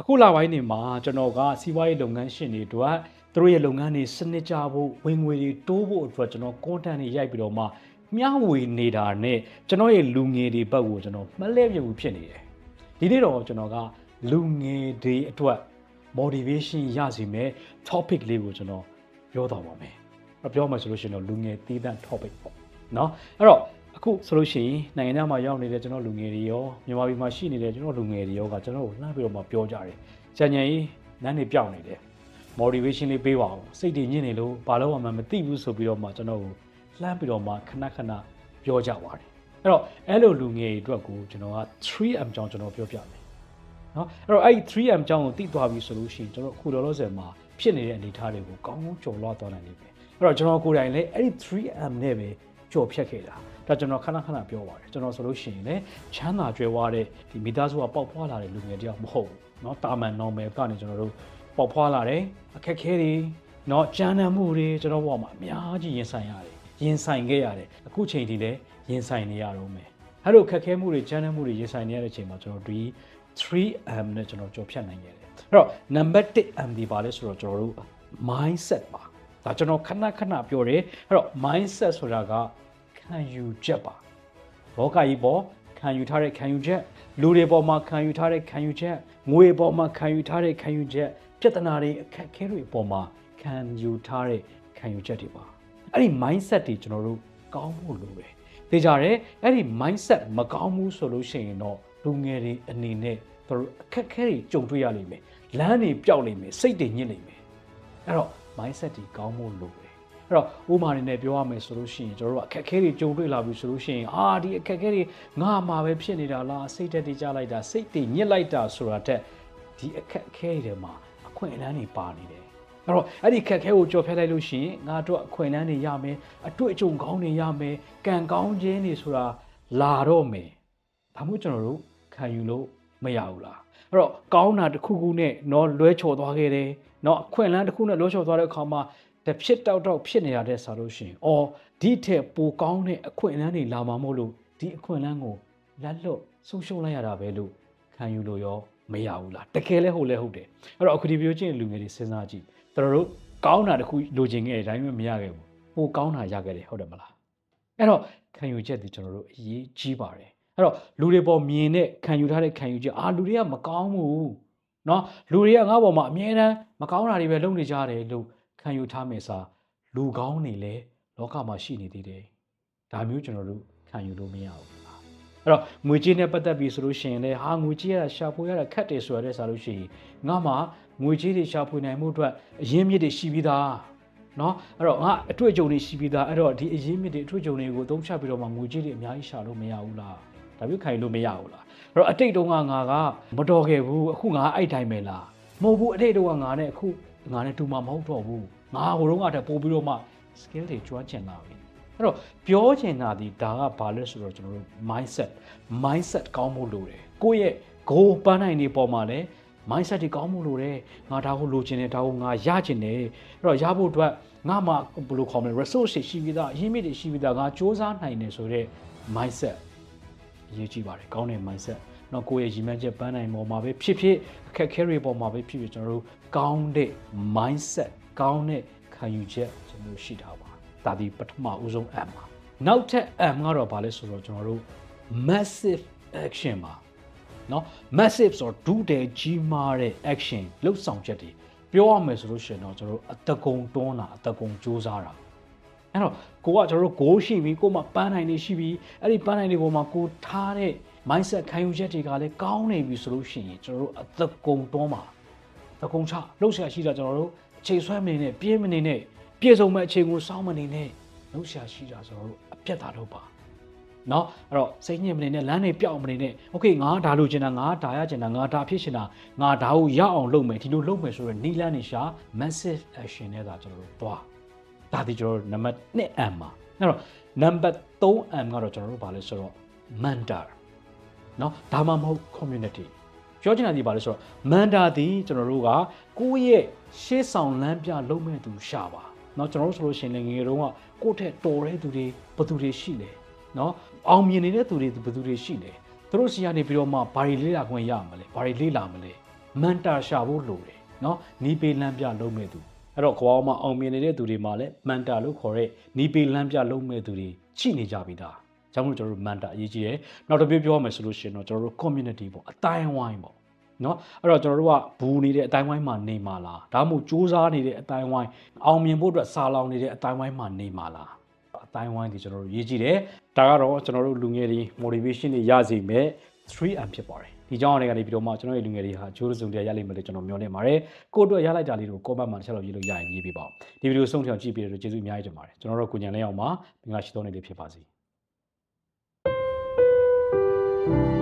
အခုလပိုင်းနေမှာကျွန်တော်ကစီးပွားရေးလုပ်ငန်းရှင်တွေအတွက်သူတို့ရဲ့လုပ်ငန်းတွေစနစ်ကြဖို့ဝင်ငွေတွေတိုးဖို့အတွက်ကျွန်တော် content တွေရိုက်ပြီးတော့မှမျှဝေနေတာနဲ့ကျွန်တော်ရဲ့လူငယ်တွေဘက်ကိုကျွန်တော်မလဲပြဘူးဖြစ်နေတယ်ဒီနေ့တော့ကျွန်တော်ကလူငယ်တွေအတွက် motivation ရစီမဲ့ topic လေးကိုကျွန်တော်ပြောတော့ပါမယ်အဲ့ပြောမှဆိုလို့ရှိရင်တော့လူငယ်တည်တံ့ topic ပေါ့เนาะအဲ့တော့ အခုဆိုလို့ရှိရင်နိုင်ငံခြားမှာရောက်နေတဲ့ကျွန်တော်လူငယ်တွေရောမြန်မာပြည်မှာရှိနေတဲ့ကျွန်တော်လူငယ်တွေရောကကျွန်တော်ကိုလှမ်းပြီးတော့မှပြောကြတယ်။ကြံ့ကြံ့ကြီးနန်းနေပြောင်းနေတယ်။ motivation လေးပေးပါအောင်။စိတ်တည်ညစ်နေလို့ဘာလို့မှမသိဘူးဆိုပြီးတော့မှကျွန်တော်ကိုလှမ်းပြီးတော့မှခဏခဏပြောကြပါတယ်။အဲ့တော့အဲ့လိုလူငယ်တွေအတွက်ကိုကျွန်တော်က 3M ကြောင်းကျွန်တော်ပြောပြမယ်။နော်အဲ့တော့အဲ့ဒီ 3M ကြောင်းကိုသိသွားပြီဆိုလို့ရှိရင်ကျွန်တော်အခုလောလောဆယ်မှာဖြစ်နေတဲ့အနေအထားတွေကိုကောင်းကောင်းကျော်လွှားသွားနိုင်လိမ့်မယ်။အဲ့တော့ကျွန်တော်ကိုယ်တိုင်လည်းအဲ့ဒီ 3M နဲ့ပဲကြော်ဖြတ်ခဲ့တာ ဒါကျွန်တော်ခဏခဏပြောပါတယ်ကျွန်တော်ဆိုလို့ရှိရင်လည်းချမ်းသာကြွယ်ဝတဲ့ဒီမိသားစုကပေါက်ဖွာလာတဲ့လူငယ်တယောက်မဟုတ်ဘူးเนาะတာမန် normal ကနေကျွန်တော်တို့ပေါက်ဖွာလာတယ်အခက်ခဲတွေเนาะကြမ်းတမ်းမှုတွေကျွန်တော်ဘဝမှာအများကြီးရင်ဆိုင်ရတယ်ရင်ဆိုင်ခဲ့ရတယ်အခုချိန်ထိလည်းရင်ဆိုင်နေရတော့မယ်အဲ့လိုခက်ခဲမှုတွေကြမ်းတမ်းမှုတွေရင်ဆိုင်နေရတဲ့အချိန်မှာကျွန်တော်ဒီ 3M နဲ့ကျွန်တော်ကြော်ဖြတ်နိုင်ခဲ့တယ်အဲ့တော့ number 1M ဒီပါလဲဆိုတော့ကျွန်တော်တို့ mindset ပါဒါကျွန်တော်ခဏခဏပြောတယ်အဲ့တော့ mindset ဆိုတာက ခံယူချက်ပါလောကကြီးပေါ်ခံယူထားတဲ့ခံယူချက်လူတွေပေါ်မှာခံယူထားတဲ့ခံယူချက်ငွေပေါ်မှာခံယူထားတဲ့ခံယူချက်ပြဿနာတွေအခက်အခဲတွေပေါ်မှာခံယူထားတဲ့ခံယူချက်တွေပါအဲ့ဒီ mindset တွေကျွန်တော်တို့ကောင်းဖို့လိုတယ်သိကြတယ်အဲ့ဒီ mindset မကောင်းဘူးဆိုလို့ရှိရင်တော့လူငယ်တွေအနေနဲ့သူတို့အခက်အခဲတွေကြုံတွေ့ရလိမ့်မယ်လမ်းတွေပျောက်လိမ့်မယ်စိတ်တွေညစ်လိမ့်မယ်အဲ့တော့ mindset တွေကောင်းဖို့လိုတယ် အဲ့တော့ဥပမာတွေနဲ့ပြောရမယ်ဆိုလို့ရှိရင်ကျွန်တော်တို့အခက်အခဲတွေကြုံတွေ့လာပြီဆိုလို့ရှိရင်အာဒီအခက်အခဲတွေငါမှာပဲဖြစ်နေတာလားစိတ်ဓာတ်တွေကြလိုက်တာစိတ်တွေညစ်လိုက်တာဆိုတာတက်ဒီအခက်အခဲတွေမှာအခွင့်အလမ်းတွေပါနေတယ်အဲ့တော့အဲ့ဒီခက်ခဲကိုကြော်ဖြတ်လိုက်လို့ရှိရင်ငါတို့အခွင့်အလမ်းတွေရမယ်အတွေ့အကြုံကောင်းတွေရမယ်ကံကောင်းခြင်းတွေဆိုတာလာတော့မယ်ဒါမှမဟုတ်ကျွန်တော်တို့ခံယူလို့မရဘူးလားအဲ့တော့ကောင်းတာတစ်ခုခုနဲ့တော့လွဲချော်သွားခဲ့တယ်เนาะအခွင့်အလမ်းတစ်ခုနဲ့လွဲချော်သွားတဲ့အခါမှာ တစ်ဖြစ်တောက်တောက်ဖြစ်နေရတဲ့ဆိုလို့ရှိရင်အော်ဒီထက်ပိုကောင်းတဲ့အခွင့်အလမ်းတွေလာမှာမို့လို့ဒီအခွင့်အလမ်းကိုလက်လွတ်ဆုံးရှုံးလိုက်ရတာပဲလို့ခံယူလို့ရောမရဘူးလားတကယ်လဲဟုတ်လဲဟုတ်တယ်အဲ့တော့အခုဒီပြောချင်းလူငယ်တွေစဉ်းစားကြည့်တို့တို့ကောင်းတာတစ်ခုလိုချင်ခဲ့တယ်ဒါပေမဲ့မရခဲ့ဘူးပိုကောင်းတာရခဲ့တယ်ဟုတ်တယ်မလားအဲ့တော့ခံယူချက်ဒီကျွန်တော်တို့အရေးကြီးပါတယ်အဲ့တော့လူတွေပေါ်မြင်တဲ့ခံယူထားတဲ့ခံယူချက်အာလူတွေကမကောင်းဘူးเนาะလူတွေကငါ့ပေါ်မှာအမြဲတမ်းမကောင်းတာတွေပဲလုပ်နေကြတယ်လို့ ခံယူထားမယ်စာလူကောင်းနေလဲလောကမှာရှိနေသေးတယ်ဒါမျိုးကျွန်တော်တို့ခံယူလို့မရဘူးလားအဲ့တော့ငွေကြေးနဲ့ပတ်သက်ပြီးဆိုလို့ရှိရင်လည်းဟာငွေကြေးရတာရှာဖွေရတာခက်တယ်ဆိုရတဲ့စာလို့ရှိရင်ငါမှငွေကြေးတွေရှာဖွေနိုင်မှုအတွက်အရင်းမြစ်တွေရှိပြီးသားเนาะအဲ့တော့ငါအတွေ့အကြုံတွေရှိပြီးသားအဲ့တော့ဒီအရင်းမြစ်တွေအတွေ့အကြုံတွေကိုသုံးချပြီးတော့မှငွေကြေးတွေအများကြီးရှာလို့မရဘူးလားဒါမျိုးခံယူလို့မရဘူးလားအဲ့တော့အတိတ်တုန်းကငါကမတော်ခဲ့ဘူးအခုငါအဲ့တိုင်းပဲလားမဟုတ်ဘူးအတိတ်တုန်းကငါနဲ့အခု ငါနဲ့တူမှာမဟုတ်တော့ဘူးငါဟိုတုန်းကတည်းပို့ပြီးတော့မှ skill တွေကျွမ်းကျင်လာပြီအဲ့တော့ပြောချင်တာဒီဒါကဘာလဲဆိုတော့ကျွန်တော်တို့ mindset mindset ကောင်းဖို့လိုတယ်ကိုယ့်ရဲ့ goal ပန်းနိုင်နေပေါ်မှာလည်း mindset တွေကောင်းမှုလို့တယ်ငါဒါကိုလိုချင်တယ်ဒါကိုငါရချင်တယ်အဲ့တော့ရဖို့အတွက်ငါမှဘယ်လိုခေါ်မလဲ resource တွေရှိပြီးသားအရင်းမြစ်တွေရှိပြီးသားငါစ조사နိုင်တယ်ဆိုတော့ mindset အရေးကြီးပါတယ်ကောင်းတဲ့ mindset နော်ကိုယ့်ရဲ့ရည်မှန်းချက်ပန်းနိုင်ပေါ်မှာပဲဖြစ်ဖြစ်အခက်ခဲတွေပေါ်မှာပဲဖြစ်ဖြစ်ကျွန်တော်တို့ကောင်းတဲ့ mindset ကောင်းတဲ့ခံယူချက်ကျွန်တော်ရှိထားပါဒါဒီပထမဦးဆုံး M ပါနောက်ထပ် M ကတော့ဘာလဲဆိုတော့ကျွန်တော်တို့ massive action ပါနော် massive ဆိုတော့ဒုတဲ့ကြီးမားတဲ့ action လှုပ်ဆောင်ချက်တွေပြောရမယ်ဆိုလို့ရှိရင်တော့ကျွန်တော်တို့အတကုံတွန်းတာအတကုံစူးစမ်းတာအဲ့တော့ကိုကကျွန်တော်တို့ goal ရှိပြီကိုမှပန်းနိုင်နေရှိပြီအဲ့ဒီပန်းနိုင်တွေပေါ်မှာကိုထားတဲ့ mindset ခံယူချက်တွေကလည်းကောင်းနေပြီဆိုလို့ရှိရင်ကျွန်တော်တို့အတကုံတွန်းမှာတကုံချလှုပ်ရှားရှိတာကျွန်တော်တို့အခြေဆွဲမနေနဲ့ပြင်းမနေနဲ့ပြေဆုံးမဲ့အချိန်ကိုစောင်းမနေနဲ့လှုပ်ရှားရှိတာကျွန်တော်တို့အပြတ်တာလုပ်ပါเนาะအဲ့တော့စိတ်ညစ်မနေနဲ့လမ်းတွေပြောက်မနေနဲ့โอเคငါဒါလိုချင်တာငါဒါရချင်တာငါဒါဖြစ်ချင်တာငါဒါကိုရအောင်လုပ်မယ်ဒီလိုလုပ်မယ်ဆိုတော့နီလန်းနေရှာ massive action နဲ့ဒါကျွန်တော်တို့သွားဒါဒီကျွန်တော်တို့နံပါတ် 2M ပါအဲ့တော့နံပါတ် 3M ကတော့ကျွန်တော်တို့ဗာလဲဆိုတော့ mentor เนาะဒါမှမဟုတ် community ပြောချင်တာဒီပါလဲဆိုတော့ mentor ဒီကျွန်တော်တို့ကကိုယ့်ရဲ့ရှေ့ဆောင်လမ်းပြလုပ်မဲ့သူရှာပါเนาะကျွန်တော်တို့ဆိုလို့ရှိရင်လည်းငယ်ငယ်တုန်းကကိုယ့်ထက်တော်တဲ့သူတွေဘယ်သူတွေရှိလဲเนาะအောင်မြင်နေတဲ့သူတွေဘယ်သူတွေရှိလဲသူတို့စီကနေပြီးတော့မှဘာတွေလေ့လာခွင့်ရမလဲဘာတွေလေ့လာမလဲ မန်တာရှာဖို့လိုတယ်နော်နီးပေးလမ်းပြလုံးမဲ့သူအဲ့တော့ကဘာမှာအောင်မြင်နေတဲ့သူတွေမှာလည်းမန်တာလို့ခေါ်တဲ့နီးပေးလမ်းပြလုံးမဲ့သူတွေရှိနေကြပြီဒါ ကြောင့်မို့ကျွန်တော်တို့မန်တာအရေးကြီးတယ်နောက်တစ်ပြပြောရမယ်ဆိုလို့ရှိရင်တော့ကျွန်တော်တို့ community ပေါ့အတိုင်းအဝိုင်းပေါ့နော်အဲ့တော့ကျွန်တော်တို့ကဘူနေတဲ့အတိုင်းဝိုင်းမှာနေမှာလားဒါမှမဟုတ်စူးစမ်းနေတဲ့အတိုင်းဝိုင်းအောင်မြင်ဖို့အတွက်စာလောင်နေတဲ့အတိုင်းဝိုင်းမှာနေမှာလားအတိုင်းဝိုင်းဒီကျွန်တော်တို့ရေးကြည့်တယ်ဒါကတော့ကျွန်တော်တို့လူငယ်တွေ motivation တွေရစေမဲ့ 3M ဖြစ်ပါတယ်ဒီကြောင့်အနေကနေပြီးတော့မှကျွန်တော်ရဲ့လူငယ်တွေဟာဂျိုးစုံတရားရလိမ့်မယ်လို့ကျွန်တော်မျှော်လင့်ပါတယ်ကိုယ့်အတွက်ရလိုက်တာလေးကို comment မှာတစ်ချက်လောက်ရေးလို့ရရင်ရေးပေးပါဦးဒီဗီဒီယိုဆုံးဖြတ်ကြည့်ပြီးတော့ကျေးဇူးအများကြီးတင်ပါတယ်ကျွန်တော်တို့ကိုညံလဲအောင်ပါမင်္ဂလာရှိသောနေ့လေးဖြစ်ပါစေ Thank you.